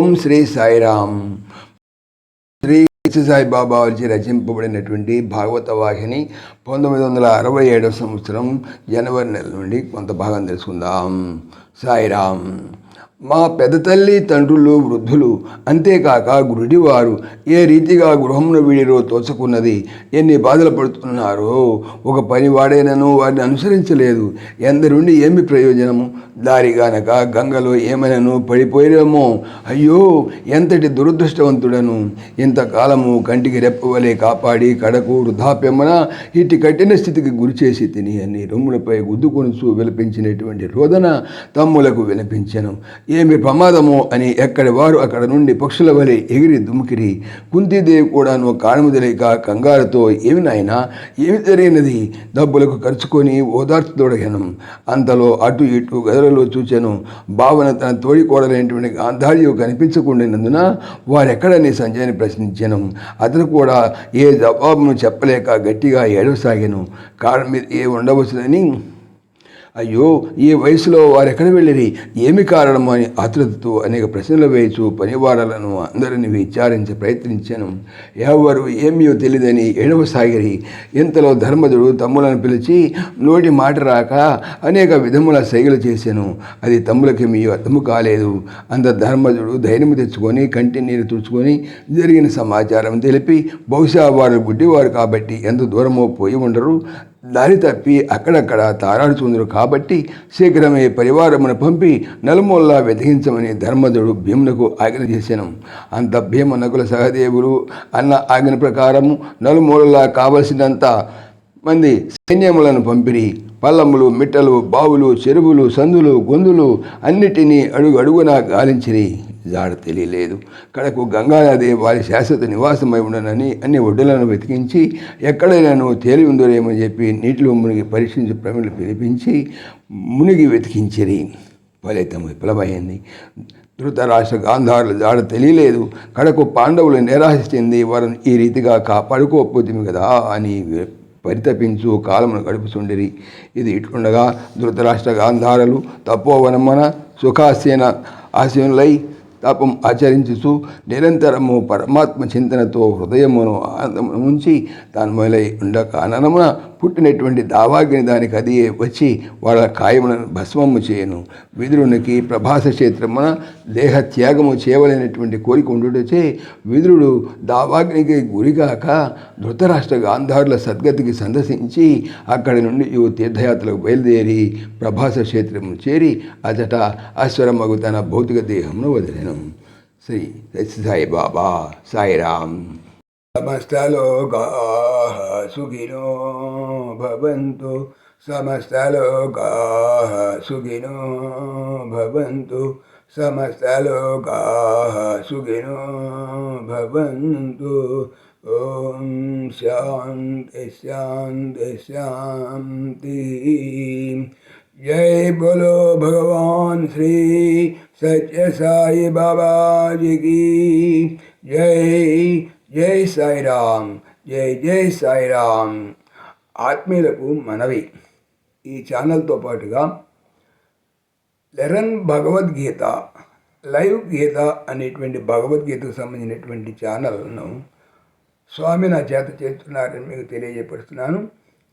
ఓం శ్రీ సాయిరామ్. శ్రీ సాయిబాబా వచ్చి రచింపబడినటువంటి భాగవత వాహిని పంతొమ్మిది వందల అరవై ఏడవ సంవత్సరం జనవరి నెల నుండి కొంత భాగం తెలుసుకుందాం. సాయిరామ్. మా పెద్ద తల్లి తండ్రులు వృద్ధులు అంతేకాక గురుడివారు ఏ రీతిగా గృహమును వీడిరో తోచుకున్నది ఎన్ని బాధలు పడుతున్నారో? ఒక పనివాడైనను వారిని అనుసరించలేదు. ఎందరుండి ఏమి ప్రయోజనము? దారిగానక గంగలో ఏమైనను పడిపోయేమో అయ్యో ఎంతటి దురదృష్టవంతుడను! ఇంతకాలము కంటికి రెప్పవలే కాపాడి కడకు వృధాప్యమున ఇట్టి కఠిన స్థితికి గురిచేసి తిని అని రొమ్ములపై గుద్దుకొనుచు విలపించినటువంటి రోదన తమ్ములకు వినిపించను ఏమి ప్రమాదమో అని ఎక్కడి వారు అక్కడ నుండి పక్షుల వలె ఎగిరి దుమికిరి కుంతీదేవి కూడాను కారణము తెలియక కంగారుతో ఏమి నాయన? ఏమి జరిగినది డబ్బులకు ఖర్చుకొని ఓదార్చుతోడగను అంతలో అటు ఇటు గదులలో చూచాను. భావన తన తోడి కోడలైనటువంటి గాంధార్యం కనిపించకుండానందున వారెక్కడని సంజయ్ని ప్రశ్నించాను. అతను కూడా ఏ జవాబును చెప్పలేక గట్టిగా ఏడవసాగాను. కారణం మీద ఏ ఉండవచ్చునని అయ్యో ఈ వయసులో వారు ఎక్కడ వెళ్ళిరి? ఏమి కారణము అని ఆతృతతో అనేక ప్రశ్నలు వేయచు పనివారాలను అందరిని విచారించి ప్రయత్నించాను. ఎవరు ఏమీ తెలియదని ఏడవసాగిరి ఇంతలో ధర్మజుడు తమ్ములను పిలిచి నోటి మాట రాక అనేక విధముల సైగలు చేశాను అది తమ్ములకి మీ అర్థము కాలేదు. అంత ధర్మజుడు ధైర్యం తెచ్చుకొని కంటి నీరు తుడుచుకొని జరిగిన సమాచారం తెలిపి బహుశా వారు గుడ్డివారు కాబట్టి ఎంత దూరమో పోయి ఉండరు. దారి తప్పి అక్కడక్కడ తారాడుతుందరు కాబట్టి శీఘ్రమే పరివారమును పంపి నలుమూలలా వెతికించమని ధర్మధుడు భీమునకు ఆజ్ఞ చేశాను అంత భీమ నకుల సహదేవులు అన్న ఆజ్ఞ ప్రకారము నలుమూలలా కావలసినంత మంది సైన్యములను పంపిరి. పల్లములు మిట్టలు బావులు చెరువులు సందులు గొంతులు అన్నిటినీ అడుగు అడుగునా గాలించిరి. జాడ తెలియలేదు. కడకు గంగానది వారి శాశ్వత నివాసమై ఉండనని అన్ని ఒడ్డులను వెతికించి ఎక్కడైనాను తేలి ఉందోరేమో చెప్పి నీటిలో మునిగి పరీక్షించి ప్రమిళ పిలిపించి మునిగి వెతికించిరి. ఫలితం విఫలమైంది. ధృతరాష్ట్ర గాంధారుల జాడ తెలియలేదు. కడకు పాండవులు నిరాశించింది వారిని ఈ రీతిగా కాపాడుకోపోతుంది కదా అని పరితపించు కాలమును గడుపుచుండిరి. ఇది ఇట్లుండగా ధృతరాష్ట్ర గాంధారలు తపోవనమన సుఖాసీన ఆశీనులై తాపం ఆచరించుచు నిరంతరము పరమాత్మ చింతనతో హృదయమును ఆనందమును ఉంచి తాను మొదలై ఉండక అననమున పుట్టినటువంటి దావాగ్ని దానికి అది వచ్చి వాళ్ళ కాయములను భస్మము చేయను. విదురునికి ప్రభాస క్షేత్రమున దేహ త్యాగము చేయవలైనటువంటి కోరిక ఉండుటచే విదురుడు దావాగ్నికి గురిగాక ధృతరాష్ట్ర గాంధారుల సద్గతికి సందర్శించి అక్కడి నుండి ఈ తీర్థయాత్రలకు బయలుదేరి ప్రభాస క్షేత్రము చేరి అచట అశ్వరమ్మకు తన భౌతిక దేహమును వదిలేను. శ్రీ సాయి బాబా సాయిరామ్ సమస్తలోకా సుఖినో భవంతు సమస్తలోకా సుఖినో భవంతు సమస్తలోకా సుఖినో భవంతు ఓం శాంతి శాంతి శాంతి जय बोलो भगवान श्री सत्य साई बाबा जी की जय జై సాయిరామ్ జై జై సాయిరామ్ ఆత్మీయులకు మనవి ఈ ఛానల్తో పాటుగా లెరన్ భగవద్గీత లైవ్ గీత అనేటువంటి భగవద్గీతకు సంబంధించినటువంటి ఛానల్ను స్వామి నా చేత చేస్తున్నారని మీకు తెలియజేపడుతున్నాను